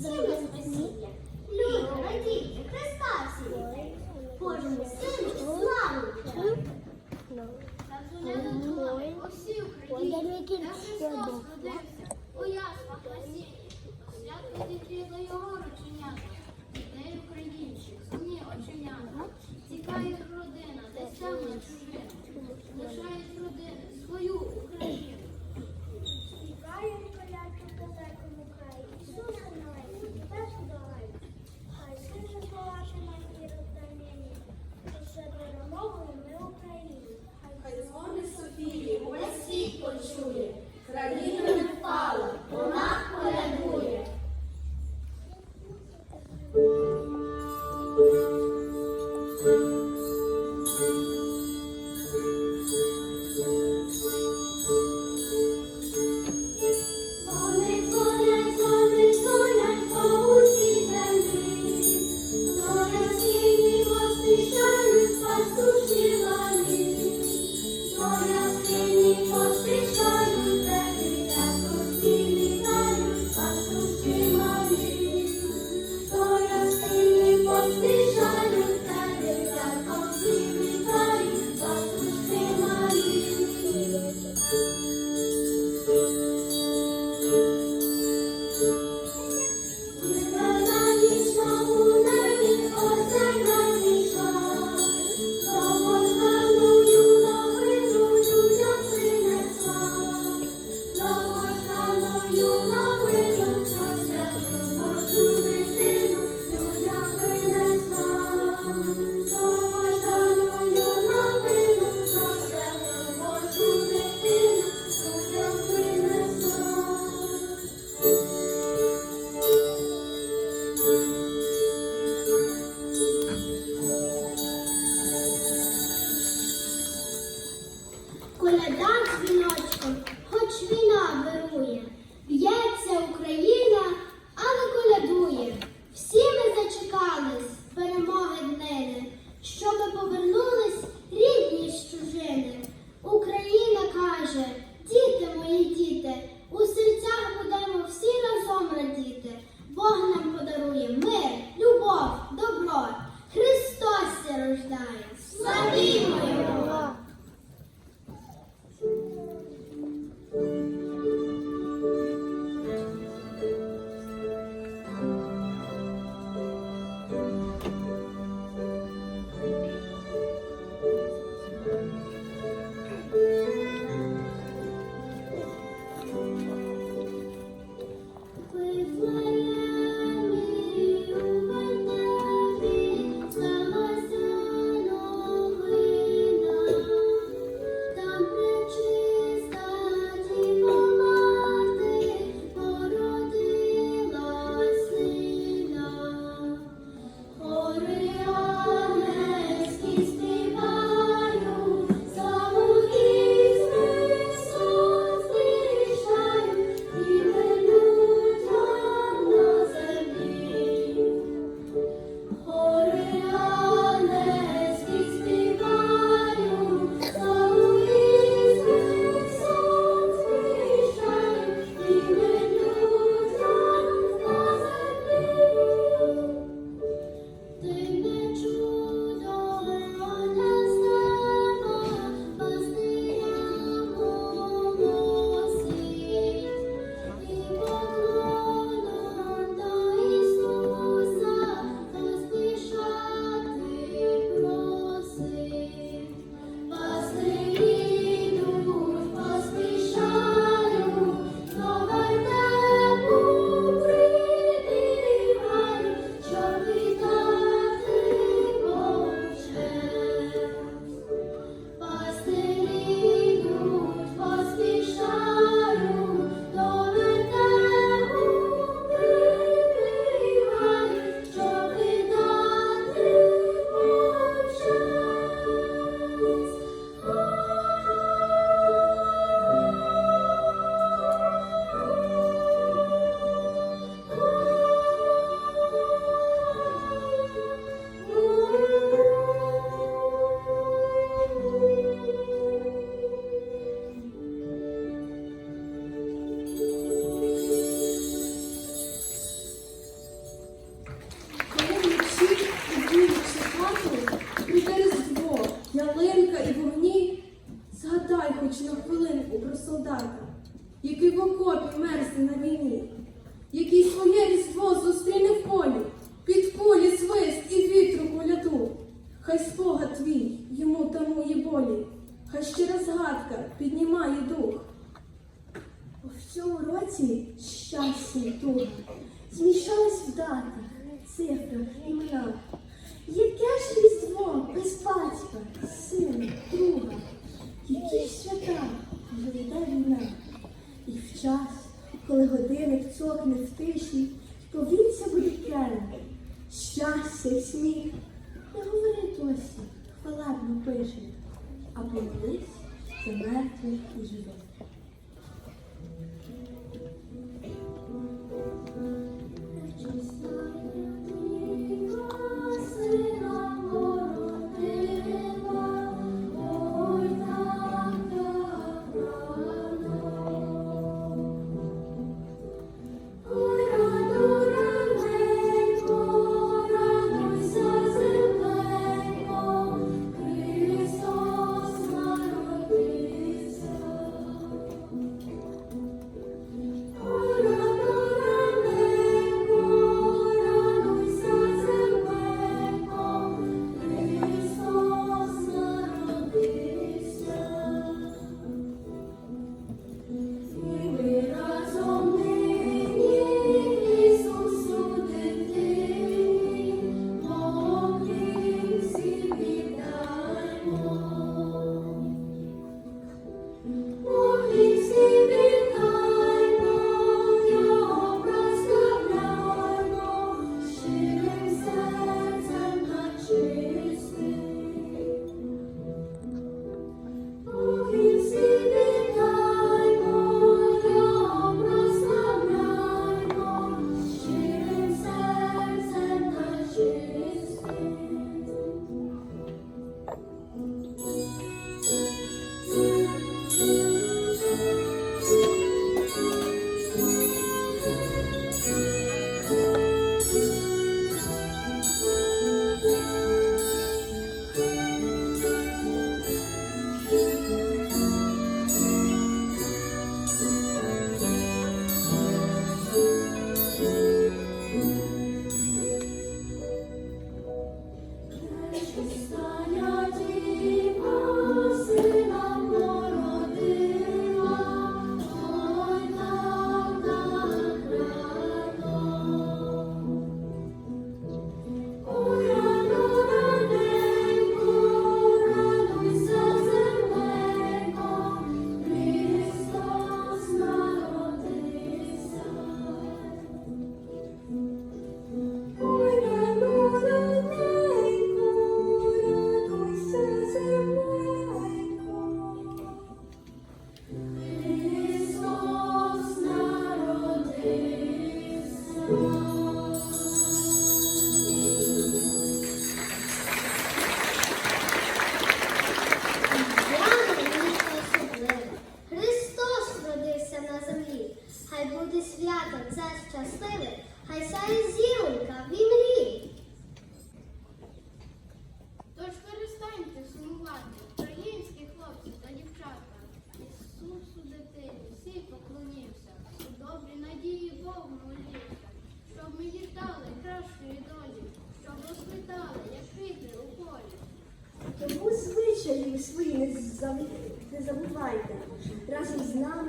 зробив. Люди, радійте, Христа! Кожен з твій йому тамує болі, хай щира згадка піднімає дух. Бо в цьому році щастя і туга змішались в датах, цифрах, іменах. Яке ж різдво без батька, сина, друга, які ж свята живе війна. І в час, коли годинник цокне в тиші, повіться буде крем, щастя й сміх. Не говори досі, хвалебно пише, а помолись це мертвий і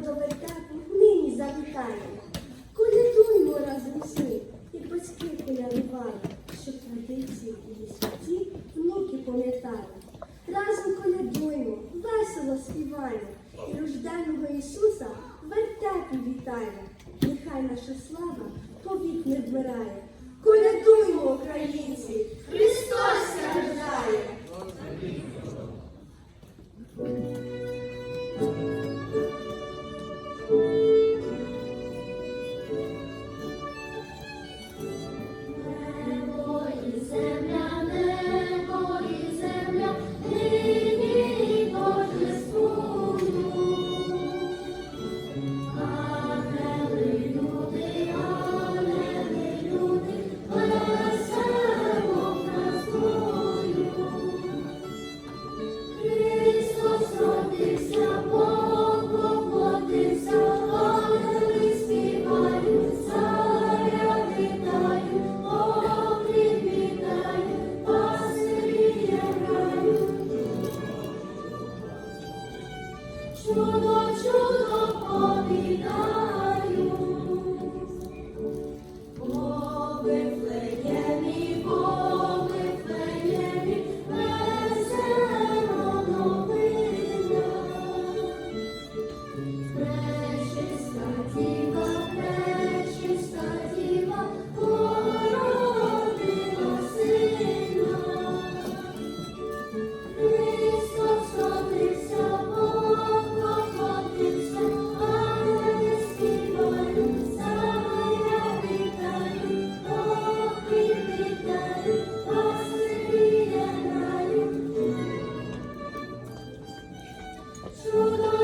До вертепу нині завітайте. Колядуймо разом всі, і батьки колядували, щоб традиції і святі внуки пам'ятали. Разом колядуймо, весело співаємо, і рожденого Ісуса вертепі вітаємо. Нехай наша слава повік не вмирає. Колядуймо, українці! 主动